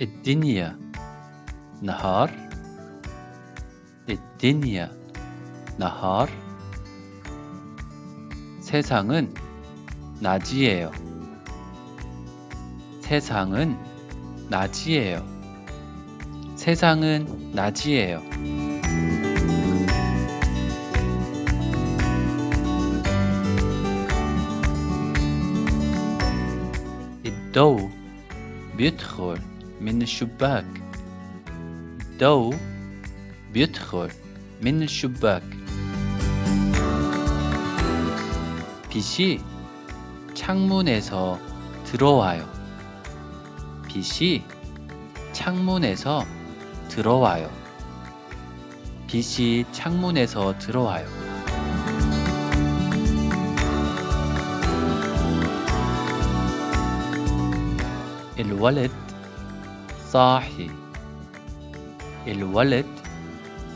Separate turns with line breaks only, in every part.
الدنيا نهار الدنيا نهار 세상은 낮이에요. 세상은 낮이에요. 세상은 낮이에요. الضوء بيدخل من الشباك الضوء بيدخل من الشباك 빛이 창문에서 들어와요. 빛이 창문에서 들어와요. 빛이 창문에서 들어와요. الولد صاحي الولد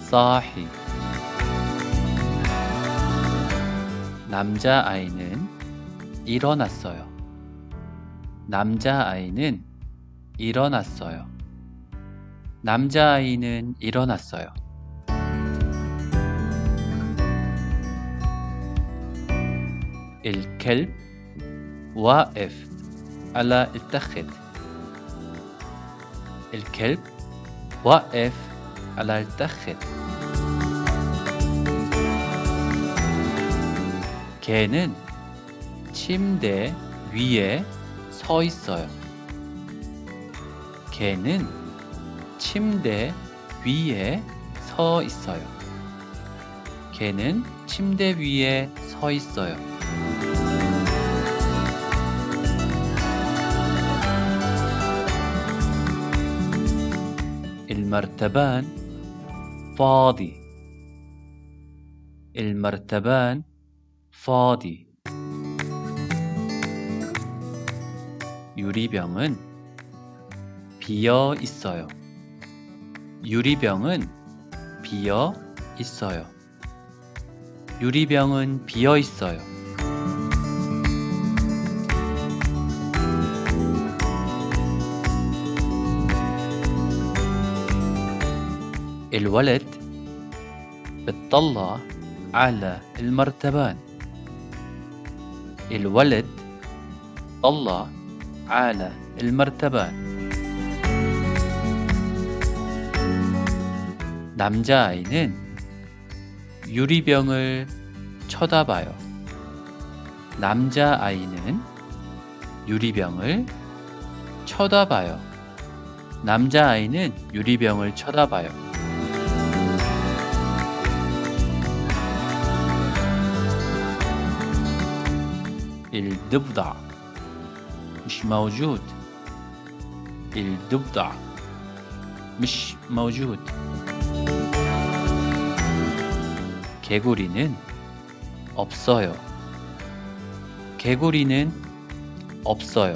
صاحي 남자아이는 일어났어요. 남자아이는 일어났어요. 남자아이는 일어났어요. الكلب واقف على التخت الكلب واقف على التخت 개는 침대 위에 서 있어요. 개는 침대 위에 서 있어요. 개는 침대 위에 서 있어요. المرتبان فاضي المرتبان فاضي 유리병은 비어 있어요. 유리병은 비어 있어요. 유리병은 비어 있어요. الولد بتطلع على المرتبان الولد طلع على المرتبان 남자아이는 유리병을 쳐다봐요. 남자아이는 유리병을 쳐다봐요. 남자아이는 유리병을 쳐다봐요. الضفدع مش موجود الضفدع مش موجود 개구리는 없어요. 개구리는 없어요.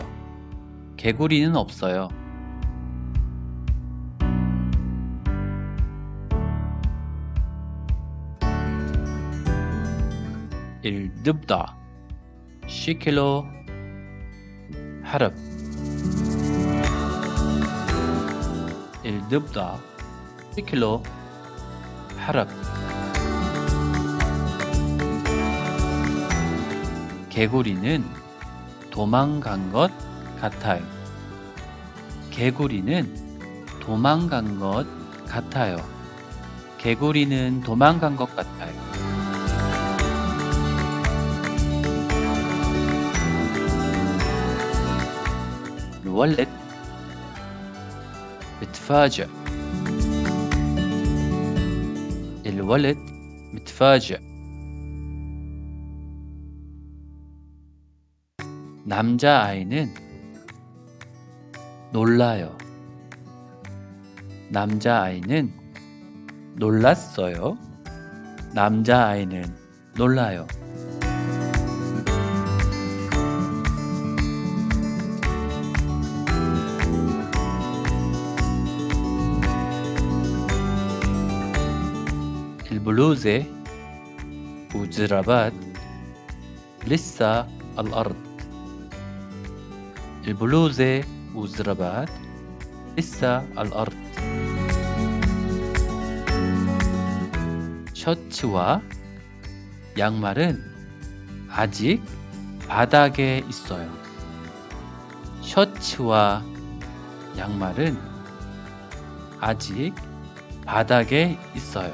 개구리는 없어요. 일듭다 10kg حرب الضفدع 개구리는 도망간 것 같아요. 개구리는 도망간 것 같아요. 개구리는 도망간 것 같아요. الولد متفاجئ الولد متفاجئ 남자아이는 놀라요. 남자아이는 놀랐어요. 남자아이는 놀라요. البلوزة وجرابات لسه على الأرض البلوزة والزرابات لسه على الأرض. 셔츠와 양말은 아직 바닥에 있어요. 셔츠와 양말은 아직 바닥에 있어요.